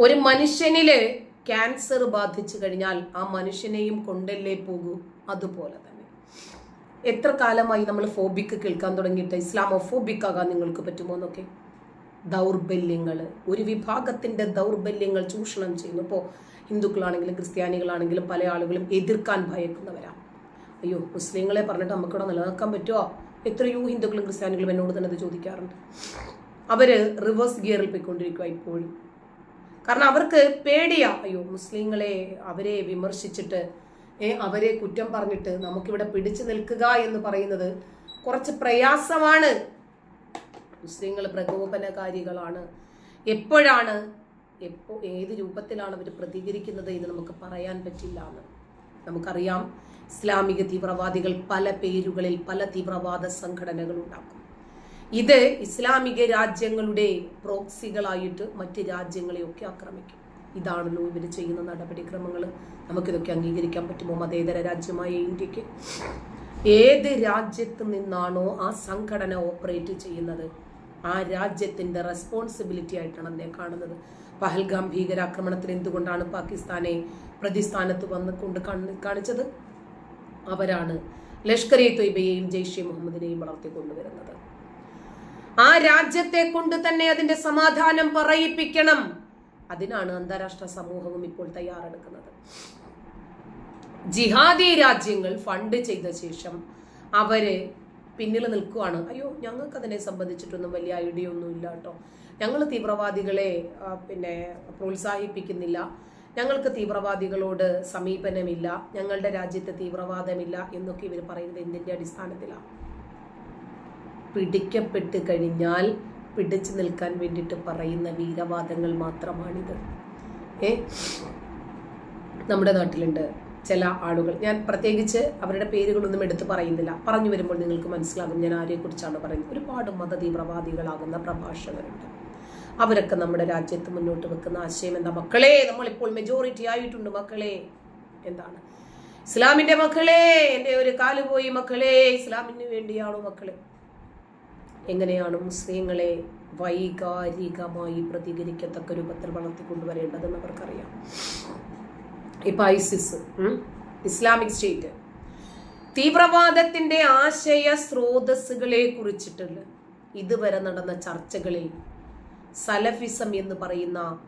ഒരു മനുഷ്യനിൽ ക്യാൻസർ ബാധിച്ചു കഴിഞ്ഞാൽ ആ മനുഷ്യനെയും കൊണ്ടല്ലേ പോകൂ? അതുപോലെ തന്നെ. എത്ര കാലമായി നമ്മൾ ഫോബിക്ക് കേൾക്കാൻ തുടങ്ങിയിട്ട് ഇസ്ലാമോ ഫോബിക് ആകാൻ നിങ്ങൾക്ക് പറ്റുമോ എന്നൊക്കെ? ദൗർബല്യങ്ങൾ ഒരു വിഭാഗത്തിന്റെ ദൗർബല്യങ്ങൾ ചൂഷണം ചെയ്യുന്നു. ഇപ്പോൾ ഹിന്ദുക്കളാണെങ്കിലും ക്രിസ്ത്യാനികളാണെങ്കിലും പല ആളുകളും എതിർക്കാൻ ഭയക്കുന്നവരാ. അയ്യോ മുസ്ലിങ്ങളെ പറഞ്ഞിട്ട് നമുക്കിവിടെ നിലനിൽക്കാൻ പറ്റുമോ എത്രയോ ഹിന്ദുക്കളും ക്രിസ്ത്യാനികളും എന്നോട് തന്നെ അത് ചോദിക്കാറുണ്ട്. അവർ റിവേഴ്സ് ഗിയറിൽ പോയിക്കൊണ്ടിരിക്കുക ഇപ്പോഴും. കാരണം അവർക്ക് പേടിയാ. അയ്യോ മുസ്ലിങ്ങളെ അവരെ വിമർശിച്ചിട്ട് അവരെ കുറ്റം പറഞ്ഞിട്ട് നമുക്കിവിടെ പിടിച്ചു നിൽക്കുക എന്ന് പറയുന്നത് കുറച്ച് പ്രയാസമാണ്. മുസ്ലിങ്ങൾ പ്രകോപനകാരികളാണ്. എപ്പോഴാണ് എപ്പോ ഏത് രൂപത്തിലാണ് അവർ പ്രതികരിക്കുന്നത് എന്ന് നമുക്ക് പറയാൻ പറ്റില്ല എന്ന് നമുക്കറിയാം. ഇസ്ലാമിക തീവ്രവാദികൾ പല പേരുകളിൽ പല തീവ്രവാദ സംഘടനകൾ ഉണ്ടാക്കും. ഇത് ഇസ്ലാമിക രാജ്യങ്ങളുടെ പ്രോക്സികളായിട്ട് മറ്റ് രാജ്യങ്ങളെയൊക്കെ ആക്രമിക്കും. ഇതാണല്ലോ ഇവർ ചെയ്യുന്ന നടപടിക്രമങ്ങൾ നമുക്കിതൊക്കെ അംഗീകരിക്കാൻ പറ്റുമോ മതേതര രാജ്യമായ ഇന്ത്യയ്ക്ക്? ഏത് രാജ്യത്ത് നിന്നാണോ ആ സംഘടന ഓപ്പറേറ്റ് ചെയ്യുന്നത്? ആ രാജ്യത്തിന്റെ റെസ്പോൺസിബിലിറ്റി ആയിട്ടാണ് അതിനെ കാണുന്നത്. പഹൽഗാം ഭീകരാക്രമണത്തിൽ എന്തുകൊണ്ടാണ് പാകിസ്ഥാനെ പ്രതിസ്ഥാനത്ത് വന്ന് കൊണ്ട് കാണിച്ചത്? അവരാണ് ലഷ്കർ ഇ തൊയ്ബയെയും ജെയ്ഷെ മുഹമ്മദിനെയും വളർത്തിക്കൊണ്ടുവരുന്നത്. ആ രാജ്യത്തെ കൊണ്ട് തന്നെ അതിന്റെ സമാധാനം പറയിപ്പിക്കണം. അതിനാണ് അന്താരാഷ്ട്ര സമൂഹവും ഇപ്പോൾ തയ്യാറെടുക്കുന്നത്. ജിഹാദി രാജ്യങ്ങൾ ഫണ്ട് ചെയ്ത ശേഷം അവർ പിന്നിൽ നിൽക്കുവാണ്. അയ്യോ ഞങ്ങൾക്ക് അതിനെ സംബന്ധിച്ചിട്ടൊന്നും വലിയ ഐഡിയ ഒന്നും ഇല്ല കേട്ടോ. ഞങ്ങൾ തീവ്രവാദികളെ പിന്നെ പ്രോത്സാഹിപ്പിക്കുന്നില്ല. ഞങ്ങൾക്ക് തീവ്രവാദികളോട് സമീപനമില്ല. ഞങ്ങളുടെ രാജ്യത്ത് തീവ്രവാദമില്ല എന്നൊക്കെ ഇവർ പറയുന്നത് എന്തിന്റെ അടിസ്ഥാനത്തിലാണ് പിടിക്കപ്പെട്ട് കഴിഞ്ഞാൽ പിടിച്ചു നിൽക്കാൻ വേണ്ടിയിട്ട് പറയുന്ന വീരവാദങ്ങൾ മാത്രമാണിത്. ഏ? നമ്മുടെ നാട്ടിലുണ്ട് ചില ആളുകൾ. ഞാൻ പ്രത്യേകിച്ച് അവരുടെ പേരുകളൊന്നും എടുത്ത് പറയുന്നില്ല. പറഞ്ഞു വരുമ്പോൾ നിങ്ങൾക്ക് മനസ്സിലാകും ഞാൻ ആരെക്കുറിച്ചാണ് പറയുന്നത്. ഒരുപാട് മതതീവ്രവാദികളാകുന്ന പ്രഭാഷകരുണ്ട്. അവരൊക്കെ നമ്മുടെ രാജ്യത്ത് മുന്നോട്ട് വെക്കുന്ന ആശയം എന്താ? മക്കളെ നമ്മളിപ്പോൾ മെജോറിറ്റി ആയിട്ടുണ്ട് മക്കളെ. എന്താണ്? ഇസ്ലാമിന്റെ മക്കളെ എന്റെ ഒരു കാലുപോയി മക്കളെ. ഇസ്ലാമിന് വേണ്ടിയാണോ മക്കളെ? എങ്ങനെയാണ് മുസ്ലിങ്ങളെ വൈകാരികമായി പ്രതികരിക്കത്തക്ക രൂപത്തിൽ വളർത്തിക്കൊണ്ടുവരേണ്ടതെന്ന് അവർക്കറിയാം. ഇപ്പൊ ഐസിസ് ഇസ്ലാമിക് സ്റ്റേറ്റ്. തീവ്രവാദത്തിന്റെ ആശയ സ്രോതസ്സുകളെ കുറിച്ചിട്ടുള്ള ഇതുവരെ നടന്ന ചർച്ചകളിൽ സലഫിസം എന്ന് പറയുന്ന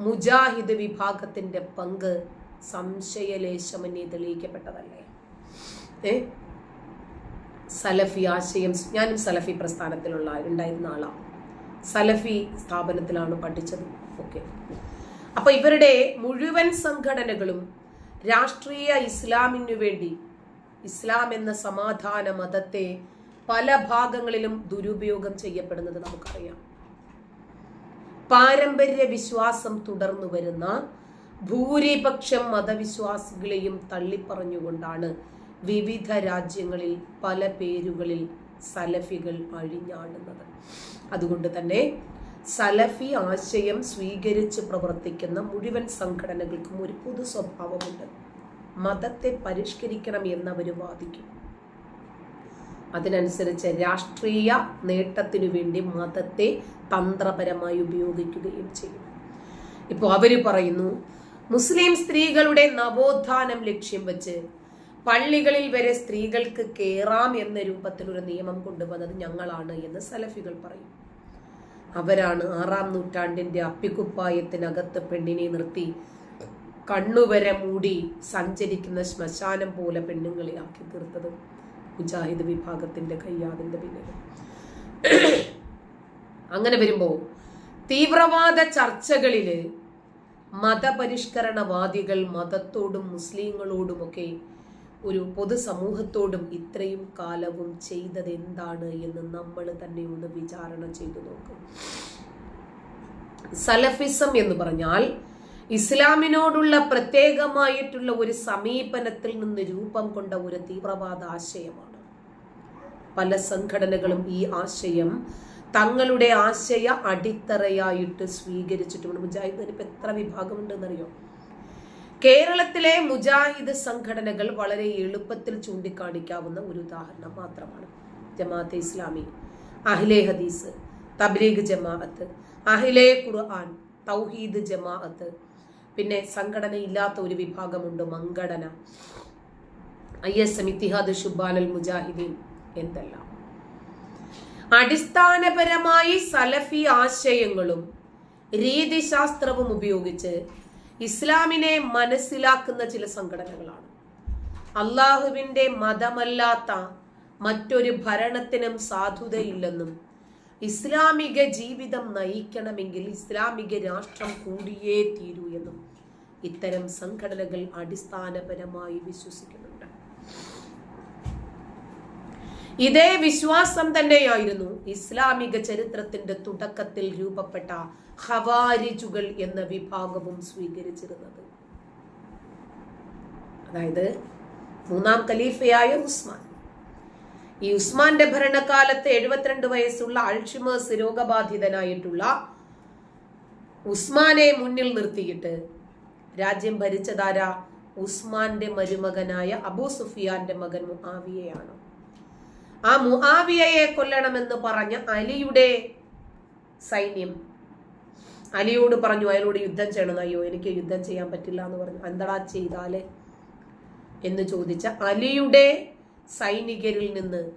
മുജാഹിദ് വിഭാഗത്തിന്റെ പങ്ക് സംശയലേശമന്യെ തെളിയിക്കപ്പെട്ടതല്ലേ? സലഫി ആശയം ഞാനും സലഫി പ്രസ്ഥാനത്തിലുള്ള ഉണ്ടായിരുന്ന ആളാണ് സലഫി സ്ഥാപനത്തിലാണ് പഠിച്ചത്. ഓക്കെ അപ്പൊ ഇവരുടെ മുഴുവൻ സംഘടനകളും രാഷ്ട്രീയ ഇസ്ലാമിനു വേണ്ടി ഇസ്ലാം എന്ന സമാധാന മതത്തെ പല ഭാഗങ്ങളിലും ദുരുപയോഗം ചെയ്യപ്പെടുന്നത് നമുക്കറിയാം. പാരമ്പര്യ വിശ്വാസം തുടർന്നു വരുന്ന ഭൂരിപക്ഷം മതവിശ്വാസികളെയും തള്ളിപ്പറഞ്ഞുകൊണ്ടാണ് വിവിധ രാജ്യങ്ങളിൽ പല പേരുകളിൽ സലഫികൾ അഴിഞ്ഞാടുന്നത്. അതുകൊണ്ട് തന്നെ സലഫി ആശയം സ്വീകരിച്ച് പ്രവർത്തിക്കുന്ന മുഴുവൻ സംഘടനകൾക്കും ഒരു പൊതു സ്വഭാവമുണ്ട്. മതത്തെ പരിഷ്കരിക്കണം എന്നവർ വാദിക്കും. അതിനനുസരിച്ച് രാഷ്ട്രീയ നേട്ടത്തിനു വേണ്ടി മതത്തെ തന്ത്രപരമായി ഉപയോഗിക്കുകയും ചെയ്യും. ഇപ്പോൾ അവർ പറയുന്നു മുസ്ലിം സ്ത്രീകളുടെ നവോത്ഥാനം ലക്ഷ്യം വെച്ച് പള്ളികളിൽ വരെ സ്ത്രീകൾക്ക് കയറാം എന്ന രൂപത്തിലൊരു നിയമം കൊണ്ടുവന്നത് ഞങ്ങളാണ് എന്ന് സലഫികൾ പറയും. അവരാണ് ആറാം നൂറ്റാണ്ടിന്റെ അപ്പിക്കുപ്പായത്തിനകത്ത് പെണ്ണിനെ നിർത്തി കണ്ണുവരെ മൂടി സഞ്ചരിക്കുന്ന ശ്മശാനം പോലെ പെണ്ണുങ്ങളെ ആക്കി തീർത്തത് മുജാഹിദ് വിഭാഗത്തിന്റെ കയ്യാതിന്റെ പിന്നിൽ അങ്ങനെ വരുമ്പോൾ തീവ്രവാദ ചർച്ചകളിൽ മതപരിഷ്കരണവാദികൾ മതത്തോടും മുസ്ലിങ്ങളോടുമൊക്കെ ഒരു പൊതുസമൂഹത്തോടും ഇത്രയും കാലവും ചെയ്തത് എന്താണ് എന്ന് നമ്മൾ തന്നെ ഒന്ന് വിചാരണ ചെയ്തു നോക്കും. സലഫിസം എന്ന് പറഞ്ഞാൽ ഇസ്ലാമിനോടുള്ള പ്രത്യേകമായിട്ടുള്ള ഒരു സമീപനത്തിൽ നിന്ന് രൂപം കൊണ്ട ഒരു തീവ്രവാദ ആശയമാണ്. പല സംഘടനകളും ഈ ആശയം തങ്ങളുടെ ആശയ അടിത്തറയായിട്ട് സ്വീകരിച്ചിട്ടുണ്ട്. മുജാഹിദിന് എത്ര വിഭാഗമുണ്ടെന്നറിയോ? കേരളത്തിലെ മുജാഹിദ് സംഘടനകൾ വളരെ എളുപ്പത്തിൽ ചൂണ്ടിക്കാണിക്കാവുന്ന ഒരു ഉദാഹരണം മാത്രമാണ് ജമാഅത്തെ ഇസ്ലാമി അഹിലേ ഹദീസ് തബ്ലീഗ് ജമാഅത്ത് അഹിലേ ഖുർആൻ തൗഹീദ് ജമാഅത്ത്. പിന്നെ സംഘടന ഇല്ലാത്ത ഒരു വിഭാഗമുണ്ട് മങ്കടന I S M Ittihad Shubbanul Mujahideen എന്തെല്ലാം. അടിസ്ഥാനപരമായി സലഫി ആശയങ്ങളും രീതിശാസ്ത്രവും ഉപയോഗിച്ച് ഇസ്ലാമിനെ മനസ്സിലാക്കുന്ന ചില സംഘടനകളാണ്. അള്ളാഹുവിന്റെ മതമല്ലാത്ത മറ്റൊരു ഭരണത്തിനും സാധുതയില്ലെന്നും ഇസ്ലാമിക ജീവിതം നയിക്കണമെങ്കിൽ ഇസ്ലാമിക രാഷ്ട്രം കൂടിയേ തീരൂ എന്നും ഇത്തരം സംഘടനകൾ അടിസ്ഥാനപരമായി വിശ്വസിക്കുന്നുണ്ട്. ഇതേ വിശ്വാസം തന്നെയായിരുന്നു ഇസ്ലാമിക ചരിത്രത്തിന്റെ തുടക്കത്തിൽ രൂപപ്പെട്ട ഹവാരിജുകൾ എന്ന വിഭാഗവും സ്വീകരിച്ചിരുന്നത്. അതായത് മൂന്നാം ഖലീഫയായ ഉസ്മാൻ. ഈ ഉസ്മാന്റെ ഭരണകാലത്ത് എഴുപത്തിരണ്ട് വയസ്സുള്ള അൾഷിമേഴ്സ് രോഗബാധിതനായിട്ടുള്ള ഉസ്മാനെ മുന്നിൽ നിർത്തിയിട്ട് രാജ്യം ഭരിച്ചതാര? ഉസ്മാന്റെ മരുമകനായ അബൂ സുഫിയാന്റെ മകൻ മുആവിയയാണ്. ആ മുആവിയയെ കൊല്ലണമെന്ന് പറഞ്ഞ അലിയുടെ സൈന്യം അലിയോട് പറഞ്ഞു അയാളോട് യുദ്ധം ചെയ്യണം. അയ്യോ എനിക്ക് യുദ്ധം ചെയ്യാൻ പറ്റില്ല എന്ന് പറഞ്ഞു. എന്താടാ ചെയ്താലേ? എന്ന് ചോദിച്ച അലിയുടെ സൈനികരിൽ നിന്ന്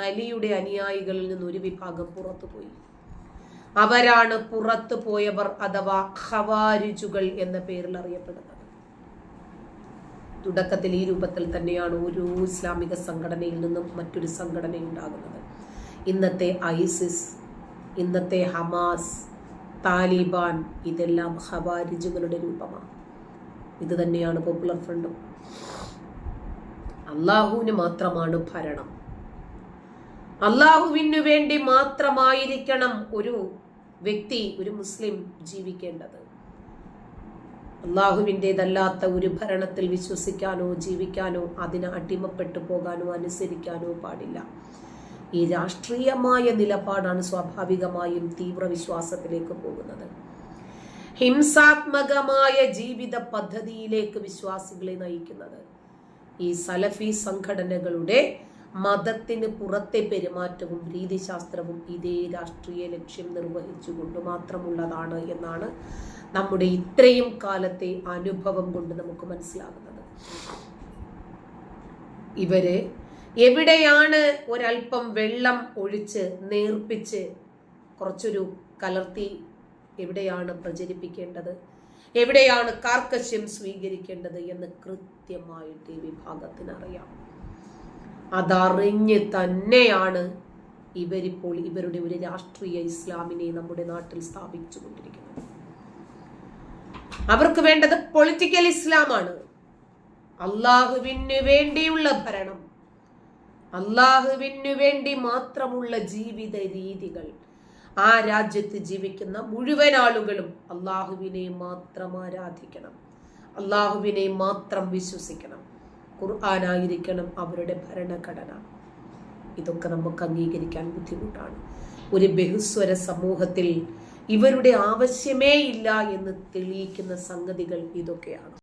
അലിയുടെ അനുയായികളിൽ നിന്ന് ഒരു വിഭാഗം പുറത്തു പോയി അവരാണ് പുറത്തു പോയവർ അഥവാ ഖവാരിജുകൾ എന്ന പേരിൽ അറിയപ്പെടുന്നത്. തുടക്കത്തിൽ ഈ രൂപത്തിൽ തന്നെയാണ് ഓരോ ഇസ്ലാമിക സംഘടനയിൽ നിന്നും മറ്റൊരു സംഘടന ഉണ്ടാകുന്നത് ഇന്നത്തെ ഐസിസ് ഇന്നത്തെ ഹമാസ് താലിബാൻ ഇതെല്ലാം ഹവാരിജുകളുടെ രൂപമാണ്. ഇത് തന്നെയാണ് പോപ്പുലർ ഫ്രണ്ടും അള്ളാഹുവിന് മാത്രമാണ് ഭരണം. അള്ളാഹുവിനു വേണ്ടി മാത്രമായിരിക്കണം ഒരു വ്യക്തി ഒരു മുസ്ലിം ജീവിക്കേണ്ടത്. അള്ളാഹുവിന്റെതല്ലാത്ത ഒരു ഭരണത്തിൽ വിശ്വസിക്കാനോ ജീവിക്കാനോ അതിന് അടിമപ്പെട്ടു പോകാനോ അനുസരിക്കാനോ പാടില്ല. ഈ രാഷ്ട്രീയമായ നിലപാടാണ് സ്വാഭാവികമായും തീവ്രവിശ്വാസത്തിലേക്ക് പോകുന്നത്. ഹിംസാത്മകമായ ജീവിത പദ്ധതിയിലേക്ക് വിശ്വാസികളെ നയിക്കുന്നത്. ഈ സലഫി സംഘടനകളുടെ മതത്തിന് പുറത്തെ പെരുമാറ്റവും രീതിശാസ്ത്രവും ഇതേ രാഷ്ട്രീയ ലക്ഷ്യം നിർവഹിച്ചുകൊണ്ട് മാത്രമുള്ളതാണ് എന്നാണ് നമ്മുടെ ഇത്രയും കാലത്തെ അനുഭവം കൊണ്ട് നമുക്ക് മനസ്സിലാകുന്നത്. ഇവർ എവിടെയാണ് ഒരൽപ്പം വെള്ളം ഒഴിച്ച് നേർപ്പിച്ച് കുറച്ചൊരു കലർത്തി എവിടെയാണ് പ്രചരിപ്പിക്കേണ്ടത്? എവിടെയാണ് കാർക്കശ്യം സ്വീകരിക്കേണ്ടത് എന്ന് കൃത്യമായിട്ട് ഈ വിഭാഗത്തിന് അറിയാം അതറിഞ്ഞ് തന്നെയാണ് ഇവരിപ്പോൾ ഇവരുടെ ഒരു രാഷ്ട്രീയ ഇസ്ലാമിനെ നമ്മുടെ നാട്ടിൽ സ്ഥാപിച്ചു കൊണ്ടിരിക്കുന്നത് അവർക്ക് വേണ്ടത് പൊളിറ്റിക്കൽ ഇസ്ലാമാണ് അള്ളാഹുവിന് വേണ്ടിയുള്ള ഭരണം. അള്ളാഹുവിനു വേണ്ടി മാത്രമുള്ള ജീവിത രീതികൾ ആ രാജ്യത്ത് ജീവിക്കുന്ന മുഴുവൻ ആളുകളും അള്ളാഹുവിനെ മാത്രം ആരാധിക്കണം. അള്ളാഹുവിനെ മാത്രം വിശ്വസിക്കണം. ഖുർആാനായിരിക്കണം അവരുടെ ഭരണഘടന. ഇതൊക്കെ നമുക്ക് അംഗീകരിക്കാൻ ബുദ്ധിമുട്ടാണ്. ഒരു ബഹുസ്വര സമൂഹത്തിൽ ഇവരുടെ ആവശ്യമേ ഇല്ല എന്ന് തെളിയിക്കുന്ന സംഗതികൾ ഇതൊക്കെയാണ്.